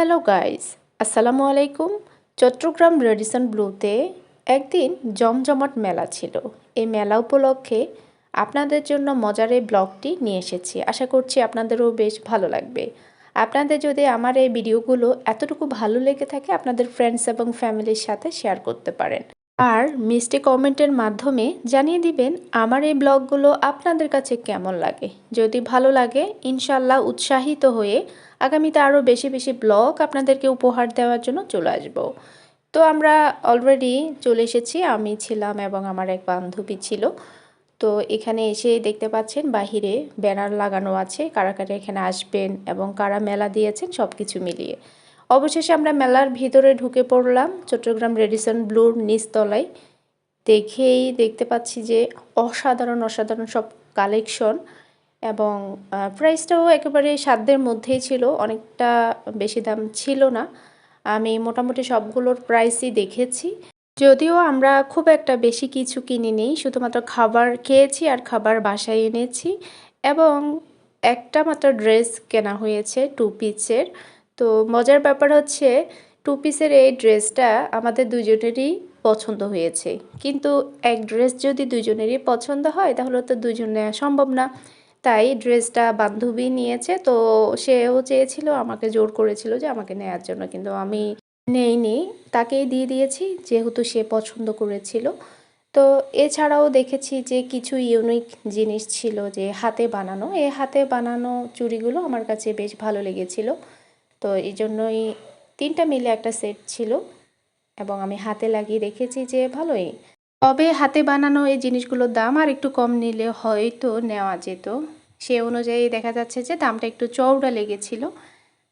Hello guys আসসালামু আলাইকুম Chittagong Radisson ব্লুতে একদিন জমজমাট মেলা ছিল। এই মেলা উপলক্ষে আপনাদের জন্য মজার এই ব্লগটি নিয়ে এসেছি। আশা করছি আপনাদেরও বেশ ভালো লাগবে। আপনাদের যদি আমার এই ভিডিওগুলো এতটুকু ভালো লেগে থাকে, আপনাদের ফ্রেন্ডস এবং ফ্যামিলির সাথে শেয়ার করতে পারেন। আর মিষ্টি কমেন্টের মাধ্যমে জানিয়ে দিবেন আমার এই ব্লগগুলো আপনাদের কাছে কেমন লাগে। যদি ভালো লাগে ইনশাল্লাহ উৎসাহিত হয়ে আগামীতে আরও বেশি বেশি ব্লগ আপনাদেরকে উপহার দেওয়ার জন্য চলে আসব। তো আমরা অলরেডি চলে এসেছি, আমি ছিলাম এবং আমার এক বান্ধবী ছিল। তো এখানে এসে দেখতে পাচ্ছেন বাহিরে ব্যানার লাগানো আছে, কারা কারা এখানে আসবেন এবং কারা মেলা দিয়েছেন সব কিছু মিলিয়ে। অবশেষে আমরা মেলার ভিতরে ঢুকে পড়লাম চট্টগ্রাম রেডিসন ব্লুর নিচতলায় দেখেই দেখতে পাচ্ছি যে অসাধারণ অসাধারণ সব কালেকশন এবং প্রাইসটাও একেবারে সাধ্যের মধ্যেই ছিল, অনেকটা বেশি দাম ছিল না। আমি মোটামুটি সবগুলোর প্রাইসই দেখেছি। যদিও আমরা খুব একটা বেশি কিছু কিনিনি শুধুমাত্র খাবার খেয়েছি আর খাবার বাসায় এনেছি এবং একটা মাত্র ড্রেস কেনা হয়েছে টু পিসের। তো মজার ব্যাপার হচ্ছে টু পিসের এই ড্রেসটা আমাদের দুজনেরই পছন্দ হয়েছে। কিন্তু এক ড্রেস যদি দুজনেরই পছন্দ হয়, তাহলে তো দুজন নেওয়া সম্ভব না। তাই ড্রেসটা বান্ধবী নিয়েছে, তো সেও চেয়েছিল, আমাকে জোর করেছিল যে আমাকে নেয়ার জন্য। কিন্তু আমি নেইনি, তাকেই দিয়ে দিয়েছি, যেহেতু সে পছন্দ করেছিল। তো এছাড়াও দেখেছি যে কিছু ইউনিক জিনিস ছিল যে হাতে বানানো। এই হাতে বানানো চুড়িগুলো আমার কাছে বেশ ভালো লেগেছিল। তো এই জন্যই তিনটা মিলে একটা সেট ছিল এবং আমি হাতে লাগিয়ে দেখেছি যে ভালোই। তবে হাতে বানানো এই জিনিসগুলোর দাম আর একটু কম নিলে হয়তো নেওয়া যেত। সে অনুযায়ী দেখা যাচ্ছে যে দামটা একটু চওড়া লেগেছিল।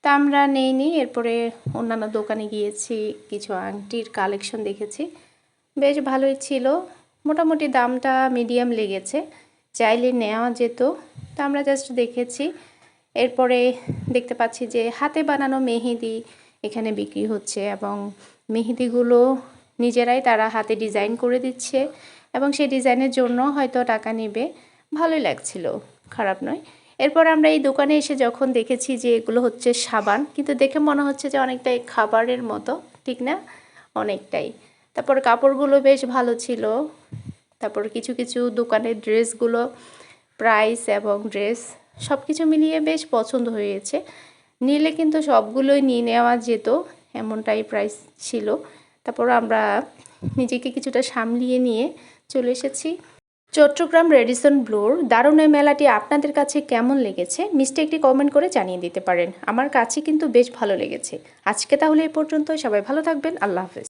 তা আমরা নেইনি, এরপরে অন্যান্য দোকানে গিয়েছি, কিছু আংটির কালেকশন দেখেছি। বেশ ভালোই ছিল। মোটামুটি দামটা মিডিয়াম লেগেছে। চাইলে নেওয়া যেত। তা আমরা জাস্ট দেখেছি। এরপরে দেখতে পাচ্ছি যে হাতে বানানো মেহেদি এখানে বিক্রি হচ্ছে এবং মেহেদিগুলো নিজেরাই তারা হাতে ডিজাইন করে দিচ্ছে এবং সেই ডিজাইনের জন্য হয়তো টাকা নেবে। ভালোই লাগছিল, খারাপ নয়। এরপর আমরা এই দোকানে এসে যখন দেখেছি যে এগুলো হচ্ছে সাবান, কিন্তু দেখে মনে হচ্ছে যে অনেকটাই খাবারের মতো, ঠিক না? অনেকটাই। তারপর কাপড়গুলো বেশ ভালো ছিল। তারপর কিছু কিছু দোকানের ড্রেসগুলো, প্রাইস এবং ড্রেস সব কিছু মিলিয়ে বেশ পছন্দ হয়েছে। নিলে কিন্তু সবগুলোই নিয়ে নেওয়া যেত, এমনটাই প্রাইস ছিল। তারপর আমরা নিজেকে কিছুটা সামলিয়ে নিয়ে চলে এসেছি। চট্টগ্রাম রেডিসন ব্লোর দারুণ এই মেলাটি আপনাদের কাছে কেমন লেগেছে? মিষ্টি একটি কমেন্ট করে জানিয়ে দিতে পারেন। আমার কাছে কিন্তু বেশ ভালো লেগেছে। আজকে তাহলে এই পর্যন্ত সবাই ভালো থাকবেন। আল্লাহ হাফেজ।